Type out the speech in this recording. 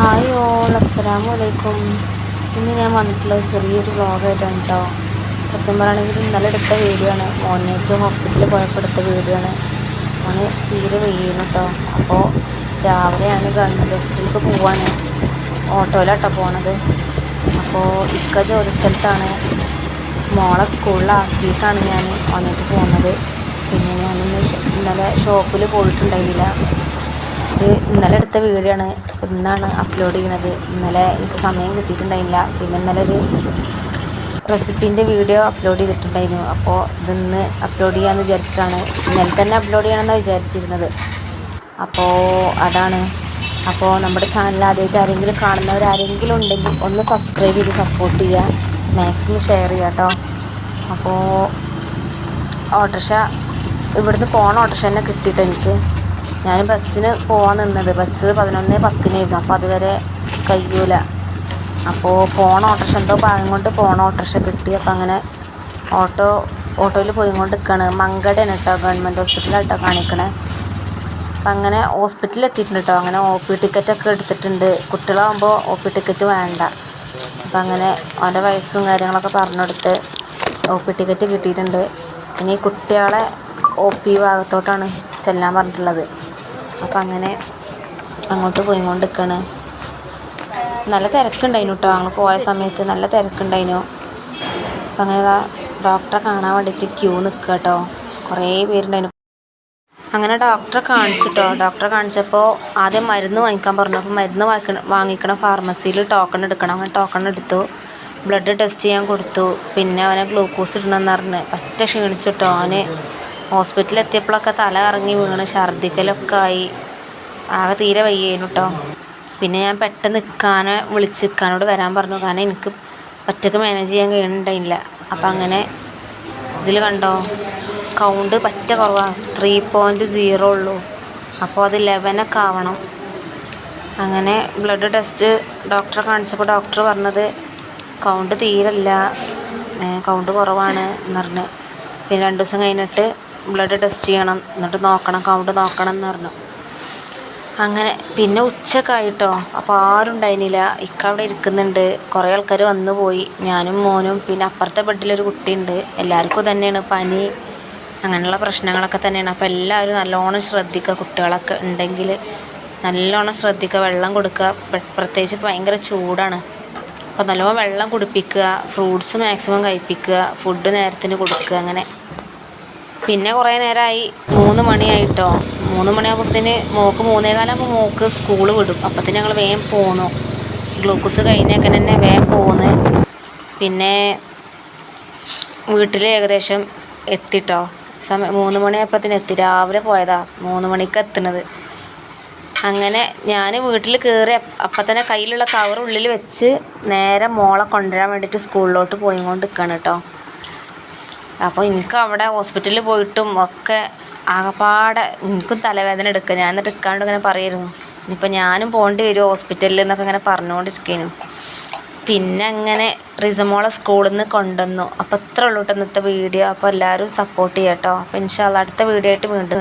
Hi all അസ്സലാമു വലൈക്കും ഇന്ന് ഞാൻ വന്നിട്ടുള്ളത് ചെറിയൊരു വ്ളോഗായിട്ടാണ് കേട്ടോ. സത്യം പറയുകയാണെങ്കിൽ ഇന്നലെ എടുത്ത വീഡിയോ ആണ്. മോനേറ്റ് ഹോസ്പിറ്റലിൽ പോയപ്പോൾ എടുത്ത വീഡിയോ ആണ്. മോന് തീരെ വെയ്യുന്നു കേട്ടോ. അപ്പോൾ രാവിലെയാണ് ഗവൺമെന്റ് ഹോസ്പിറ്റലിലേക്ക് പോവാണ്. ഓട്ടോയിലാട്ടോ പോണത്. അപ്പോൾ ഇക്ക ജോലി സ്ഥലത്താണ്. മോളെ സ്കൂളിലാക്കിയിട്ടാണ് ഞാൻ മോനേറ്റ് പോകുന്നത് പിന്നെ ഞാനിന്ന് ഇന്നലെ ഷോപ്പിൽ പോയിട്ടുണ്ടായിരുന്നില്ല. ഇന്നലെ എടുത്ത വീഡിയോ ആണ് ഇന്നാണ് അപ്ലോഡ് ചെയ്യണത്. ഇന്നലെ എനിക്ക് സമയം കിട്ടിയിട്ടുണ്ടായില്ല. പിന്നെ ഇന്നലെ ഒരു റെസിപ്പീന്റെ വീഡിയോ അപ്ലോഡ് ചെയ്തിട്ടുണ്ടായിരുന്നു. അപ്പോൾ ഇതിന്ന് അപ്ലോഡ് ചെയ്യാമെന്ന് വിചാരിച്ചിട്ടാണ് ഇന്നലെ തന്നെ അപ്ലോഡ് ചെയ്യണമെന്നാണ് വിചാരിച്ചിരുന്നത്. അപ്പോൾ അതാണ്. അപ്പോൾ നമ്മുടെ ചാനൽ ആദ്യമായിട്ട് ആരെങ്കിലും കാണുന്നവരാരെങ്കിലും ഉണ്ടെങ്കിൽ ഒന്ന് സബ്സ്ക്രൈബ് ചെയ്ത് സപ്പോർട്ട് ചെയ്യുക. മാക്സിമം ഷെയർ ചെയ്യുക കേട്ടോ അപ്പോൾ ഓട്ടോറിക്ഷ ഇവിടുന്ന് പോകണ ഓട്ടോറിക്ഷ തന്നെ കിട്ടിയിട്ട് എനിക്ക്. ഞാൻ ബസ്സിന് പോകാൻ നിന്നത്. ബസ് പതിനൊന്ന് പത്തിനായിരുന്നു. അപ്പോൾ അതുവരെ കഴിയൂല അപ്പോൾ പോണ ഓട്ടോറിക്ഷ എന്തോ ഭാഗം കൊണ്ട് പോണ ഓട്ടോറിക്ഷ കിട്ടി. അപ്പോൾ അങ്ങനെ ഓട്ടോ ഓട്ടോയിൽ പോയി കൊണ്ട് നിൽക്കുകയാണ് മങ്കടയാണ് കേട്ടോ ഗവൺമെന്റ് ഹോസ്പിറ്റലായിട്ടോ കാണിക്കണേ. അപ്പം അങ്ങനെ ഹോസ്പിറ്റലിൽ എത്തിയിട്ടുണ്ട് കേട്ടോ അങ്ങനെ ഒ പി ടിക്കറ്റൊക്കെ എടുത്തിട്ടുണ്ട്. കുട്ടികളാകുമ്പോൾ ഒ പി ടിക്കറ്റ് വേണ്ട. അപ്പം അങ്ങനെ അവന്റെ വയസ്സും കാര്യങ്ങളൊക്കെ പറഞ്ഞെടുത്ത് ഒ പി ടിക്കറ്റ് കിട്ടിയിട്ടുണ്ട്. ഇനി കുട്ടികളെ ഒ പി ഭാഗത്തോട്ടാണ് ചെല്ലാൻ പറഞ്ഞിട്ടുള്ളത്. അപ്പം അങ്ങനെ അങ്ങോട്ട് പോയി കൊണ്ട് നിൽക്കണ് നല്ല തിരക്കുണ്ടായിരുന്നു കേട്ടോ ഞങ്ങൾ പോയ സമയത്ത് നല്ല തിരക്കുണ്ടായിരുന്നു. അപ്പം അങ്ങനെ ഡോക്ടറെ കാണാൻ വേണ്ടിയിട്ട് ക്യൂ നിൽക്കുക കേട്ടോ കുറേ പേരുണ്ടായിരുന്നു. അങ്ങനെ ഡോക്ടറെ കാണിച്ചിട്ടോ ഡോക്ടറെ കാണിച്ചപ്പോൾ ആദ്യം മരുന്ന് വാങ്ങിക്കാൻ പറഞ്ഞു. അപ്പോൾ മരുന്ന് വാങ്ങിക്കണ വാങ്ങിക്കണം ഫാർമസിയിൽ ടോക്കൺ എടുക്കണം. അങ്ങനെ ടോക്കൺ എടുത്തു. ബ്ലഡ് ടെസ്റ്റ് ചെയ്യാൻ കൊടുത്തു. പിന്നെ അവനെ ഗ്ലൂക്കോസ് ഇടണമെന്ന് പറഞ്ഞ്. പറ്റ ക്ഷീണിച്ചിട്ടോ അവന് ഹോസ്പിറ്റലിൽ എത്തിയപ്പോഴൊക്കെ തല കറങ്ങി വീണ് ഛർദ്ദിക്കലൊക്കെ ആയി. ആകെ തീരെ വയ്യേനു കേട്ടോ പിന്നെ ഞാൻ പെട്ടെന്ന് ഇക്കാനെ വിളിച്ച് ഇക്കാനോട് വരാൻ പറഞ്ഞു. കാരണം എനിക്ക് ഒറ്റയ്ക്ക് മാനേജ് ചെയ്യാൻ കഴിയുന്നുണ്ടായില്ല അപ്പം അങ്ങനെ ഇതിൽ കണ്ടോ? കൗണ്ട് പറ്റ കുറവാണ് ത്രീ പോയിന്റ് സീറോ ഉള്ളൂ. അപ്പോൾ അത് ലെവനൊക്കെ ആവണം. അങ്ങനെ ബ്ലഡ് ടെസ്റ്റ് ഡോക്ടറെ കാണിച്ചപ്പോൾ ഡോക്ടർ പറഞ്ഞത് കൗണ്ട് തീരല്ല. കൗണ്ട് കുറവാണ് എന്ന് പറഞ്ഞ്. പിന്നെ രണ്ട് ദിവസം കഴിഞ്ഞിട്ട് ബ്ലഡ് ടെസ്റ്റ് ചെയ്യണം എന്നിട്ട് നോക്കണം കൗണ്ട് നോക്കണം എന്ന് പറഞ്ഞു. അങ്ങനെ പിന്നെ ഉച്ചക്കായിട്ടോ അപ്പോൾ ആരും ഉണ്ടായിരുന്നില്ല. ഇക്കവിടെ ഇരിക്കുന്നുണ്ട്. കുറേ ആൾക്കാർ വന്നു പോയി. ഞാനും മോനും പിന്നെ അപ്പുറത്തെ ബെഡിലൊരു കുട്ടിയുണ്ട്. എല്ലാവർക്കും തന്നെയാണ് പനി അങ്ങനെയുള്ള പ്രശ്നങ്ങളൊക്കെ തന്നെയാണ്. അപ്പോൾ എല്ലാവരും നല്ലോണം ശ്രദ്ധിക്കുക കുട്ടികളൊക്കെ ഉണ്ടെങ്കിൽ നല്ലോണം ശ്രദ്ധിക്കുക വെള്ളം കൊടുക്കുക. പ്രത്യേകിച്ച് ഭയങ്കര ചൂടാണ്. അപ്പോൾ നല്ലോണം വെള്ളം കുടിപ്പിക്കുക ഫ്രൂട്ട്സ് മാക്സിമം കഴിപ്പിക്കുക ഫുഡ് നേരത്തിന് കൊടുക്കുക അങ്ങനെ. പിന്നെ കുറേ നേരമായി. മൂന്ന് മണിയായിട്ടോ. മൂന്ന് മണിയാകുമ്പോഴത്തേന് മോക്ക് മൂന്നേ കാലാകുമ്പോൾ മോക്ക് സ്കൂൾ വിടും. അപ്പത്തിന് ഞങ്ങൾ വേഗം പോന്നു. ഗ്ലൂക്കോസ് കഴിഞ്ഞേക്കാൻ തന്നെ വേഗം പോന്ന്. പിന്നെ വീട്ടിൽ ഏകദേശം എത്തിട്ടോ. സമയം മൂന്ന് മണിയായപ്പത്തിന് എത്തി. രാവിലെ പോയതാ. മൂന്ന് മണിക്ക് എത്തുന്നത് അങ്ങനെ ഞാൻ വീട്ടിൽ കയറി അപ്പം തന്നെ കയ്യിലുള്ള കവർ ഉള്ളിൽ വെച്ച് നേരെ മോളെ കൊണ്ടുവരാൻ വേണ്ടിയിട്ട് സ്കൂളിലോട്ട് പോയി കൊണ്ട് നിൽക്കുകയാണ് കേട്ടോ അപ്പോൾ എനിക്ക് അവിടെ ഹോസ്പിറ്റലിൽ പോയിട്ടും ഒക്കെ ആകപ്പാടെ എനിക്കും തലവേദന എടുക്കുക. ഞാൻ എന്നിട്ട് എടുക്കാണ്ട് ഇങ്ങനെ പറയായിരുന്നു ഇനിയിപ്പോൾ ഞാനും പോകേണ്ടി വരും ഹോസ്പിറ്റലിൽ എന്നൊക്കെ ഇങ്ങനെ പറഞ്ഞുകൊണ്ടിരിക്കുന്നു പിന്നെ അങ്ങനെ റിസമോളെ സ്കൂളിൽ നിന്ന് കൊണ്ടുവന്നു. അപ്പോൾ ഇത്ര കേട്ടോ ഇന്നത്തെ വീഡിയോ. അപ്പോൾ എല്ലാവരും സപ്പോർട്ട് ചെയ്യാം കേട്ടോ. അപ്പോൾ ഇൻഷാല്ല അടുത്ത വീഡിയോ ആയിട്ട് വീണ്ടും